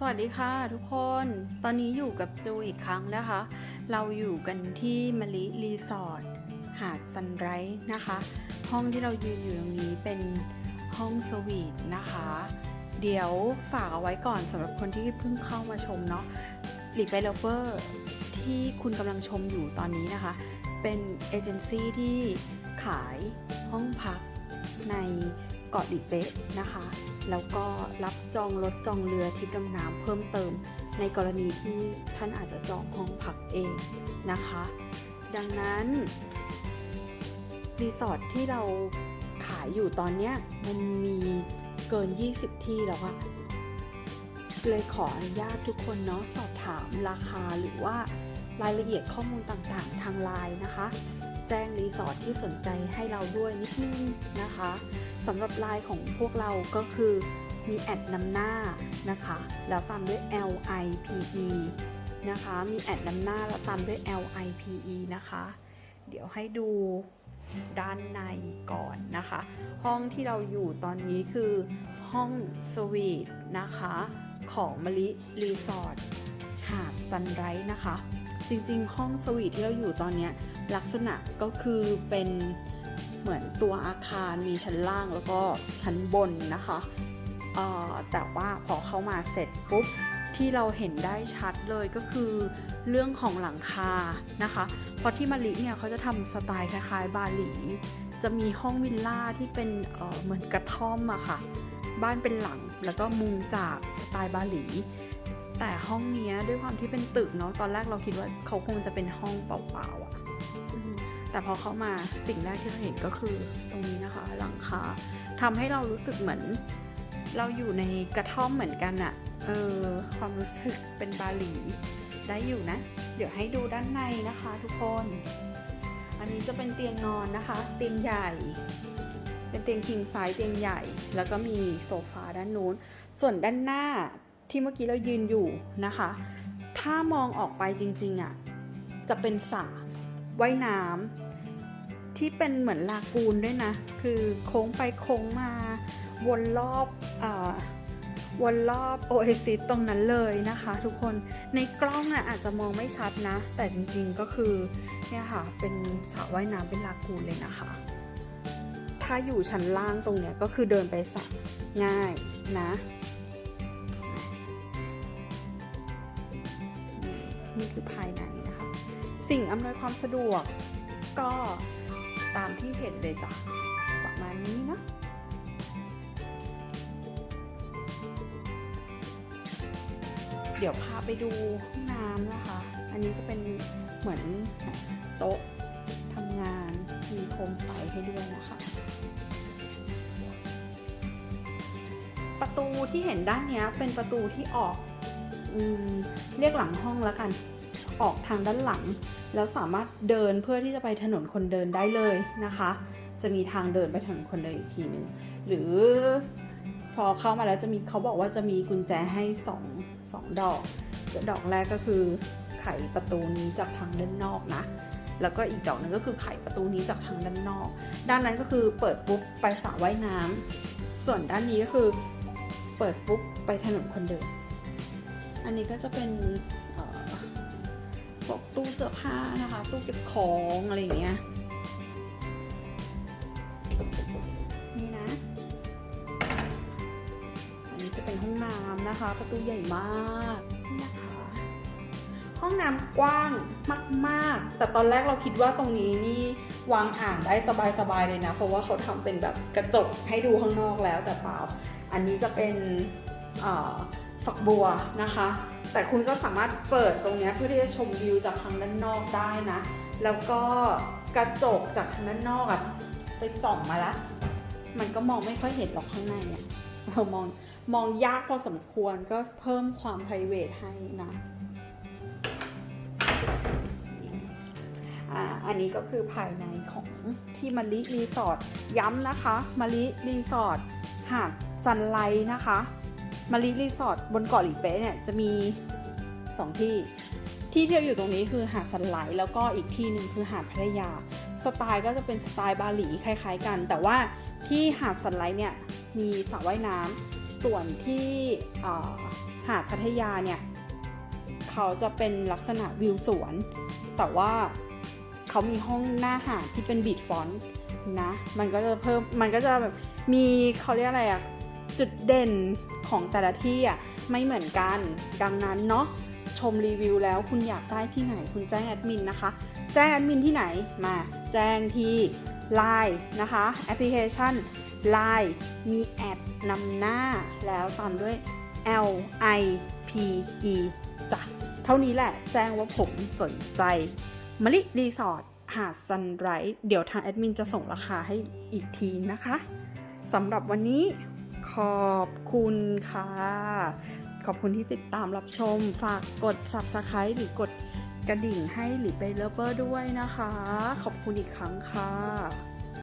สวัสดีค่ะทุกคน ตอนนี้อยู่กับจูอีกครั้งนะคะ เราอยู่กันที่มะลิรีสอร์ทหาดซันไรส์นะคะ ห้องที่เรายืนอยู่ตรงนี้เป็นห้องสวีทนะคะ เดี๋ยวฝากเอาไว้ก่อนสำหรับคนที่เพิ่งเข้ามาชมเนาะหลีกไปเลเวอร์ที่คุณกำลังชมอยู่ตอนนี้นะคะ เป็นเอเจนซี่ที่ขายห้องพักใน เกาะหลีเป๊ะนะคะ แล้วก็รับจองรถจองเรือทริปดำน้ำเพิ่มเติม ในกรณีที่ท่านอาจจะจองห้องพักเองนะคะ ดังนั้นรีสอร์ทที่เราขายอยู่ตอนนี้มันมีเกิน 20 ที่แล้วอะเลยขออนุญาตทุกคนเนาะสอบถามราคาหรือว่ารายละเอียดข้อมูลต่างๆ ทางไลน์นะคะ แจ้งรีสอร์ทที่สนใจให้เราด้วยนิดนึงนะคะสำหรับไลน์ของพวกเราก็คือมีแอดนำหน้านะคะ แล้วตามด้วย L I P E นะคะ มีแอดนำหน้าแล้วตามด้วย L I P E นะคะ เดี๋ยวให้ดูด้านในก่อนนะคะ ห้องที่เราอยู่ตอนนี้คือห้องสวีทนะคะ ของมะลิรีสอร์ทหาดซันไรส์นะคะ จริงๆ ห้องสวีทที่เราอยู่ตอนเนี้ย ลักษณะก็คือเป็นเหมือนตัวอาคารมีชั้นล่างแล้วก็ชั้นบนนะคะแต่ว่าพอเข้ามาเสร็จปุ๊บที่เราเห็นได้ชัดเลยก็คือเรื่องของหลังคานะคะ เพราะที่มาลิเนี่ยเขาจะทำสไตล์คล้ายๆ บาหลี จะมีห้องวิลล่าที่เป็นเเหมือนกระท่อมอะค่ะ บ้านเป็นหลังแล้วก็มุงจากสไตล์บาหลี แต่ห้องเนี้ยด้วยความที่เป็นตึกเนาะตอนแรกเราคิดว่าเขาคงจะเป็นห้องเปล่าๆอะอืม แต่พอเข้ามาสิ่งแรกที่เราเห็นก็คือตรงนี้นะคะ หลังคาทำให้เรารู้สึกเหมือน เราอยู่ในกระท่อมเหมือนกันอะเออความรู้สึกเป็นบาหลีได้อยู่นะ เดี๋ยวให้ดูด้านในนะคะทุกคน อันนี้จะเป็นเตียงนอนนะคะ เตียงใหญ่ เป็นเตียงคิงไซส์เตียงใหญ่ แล้วก็มีโซฟาด้านนู้น ส่วนด้านหน้าที่เมื่อกี้เรายืนอยู่นะคะ ถ้ามองออกไปจริงๆอะ่ะ จะเป็นสระ ว่ายน้ำที่เป็นเหมือนลากูนด้วยนะ คือโค้งไปโค้งมาวนรอบอวนรอบโอเอซิสตรงนั้นเลยนะคะทุกคนในกล้องอะอาจจะมองไม่ชัดนะ แต่จริงๆก็คือเนี่ยค่ะเป็นสระว่ายน้ำเป็นลากูนเลยนะคะ ถ้าอยู่ชั้นล่างตรงเนี้ยก็คือเดินไปสระง่ายนะนี่คือภายใน สิ่งอำนวยความสะดวก ก็ตามที่เห็นเลยจ้ะประมาณนี้นะเดี๋ยวพาไปดูห้องน้ำนะคะ อันนี้จะเป็นเหมือนโต๊ะทำงาน มีโคมไฟให้ด้วยนะคะ ประตูที่เห็นด้านนี้เป็นประตูที่ออกอเรียกหลังห้องแล้วกัน ออกทางด้านหลัง แล้วสามารถเดินเพื่อที่จะไปถนนคนเดินได้เลยนะคะ จะมีทางเดินไปถนนคนเดินอีกทีนึงหรือพอเข้ามาแล้วจะมีเขาบอกว่าจะมีกุญแจให้สองสองดอกดอกแรกก็คือไขประตูนี้จากทางด้านนอกนะแล้วก็อีกดอกหนึงก็คือไขประตูนี้จากทางด้านนอก ด้านนั้นก็คือเปิดปุ๊บไปสระว่ายน้ำส่วนด้านนี้ก็คือเปิดปุ๊บไปถนนคนเดิน อันนี้ก็จะเป็น พวกตู้เสื้อผ้านะคะ ตู้เก็บของอะไรอย่างเงี้ยนี่นะ อันนี้จะเป็นห้องน้ำนะคะ ประตูใหญ่มากนี่นะคะ ห้องน้ำกว้างมาก ๆ แต่ตอนแรกเราคิดว่าตรงนี้นี่วางอ่างได้สบาย ๆ เลยนะ เพราะว่าเขาทำเป็นแบบกระจกให้ดูข้างนอกแล้วแต่เปล่า อันนี้จะเป็นฝักบัวนะคะ แต่คุณก็สามารถเปิดตรงนี้เพื่อที่จะชมวิวจากทางด้านนอกได้นะ แล้วก็กระจกจากทางด้านนอกอะไปส่องมาล้วมันก็มองไม่ค่อยเห็นหรอกข้างในอะเรามองมองยากพอสมควรก็เพิ่มความ p r i v a t ให้นะอันนี้ก็คือภายในของที่มะลิรีสอร์ทย้ำนะคะมะลิรีสอร์ทหาดซันไลท์นะคะ มะลิรีสอร์ทบนเกาะหลีเป๊ะเนี่ยจะมี 2 ที่ ที่เที่เราอยู่ตรงนี้คือหาดซันไหลแล้วก็อีกที่หนึ่งคือหาดพัทยา สไตล์ก็จะเป็นสไตล์บาหลีคล้าย ๆ กัน แต่ว่าที่หาดซันไหลเนี่ยมีสระว่ายน้ำส่วนที่หหาดพัทยาเนี่ยเขาจะเป็นลักษณะวิวสวน แต่ว่าเขามีห้องหน้าหาดที่เป็นบีดฟอนต์นะ มันก็จะเพิ่ม มันก็จะแบบมีเขาเรียกอะไรอะ จุดเด่นของแต่ละที่อะไม่เหมือนกัน ดังนั้นเนาะชมรีวิวแล้วคุณอยากได้ที่ไหนคุณแจ้งแอดมินนะคะ แจ้งแอดมินที่ไหนมาแจ้งที่ Line นะคะแอปพลิเคชัน Line มีแอดนำหน้าแล้วตามด้วย L I P E จ้ะเท่านี้แหละแจ้งว่าผมสนใจมะลิรีสอร์ทหาดซันไรท์เดี๋ยวทางแอดมินจะส่งราคาให้อีกทีนะคะสำหรับวันนี้ ขอบคุณค่ะ ขอบคุณที่ติดตามรับชม ฝากกด subscribe หรือกดกระดิ่งให้หรือไปเลเวอร์ด้วยนะคะ ขอบคุณอีกครั้งค่ะ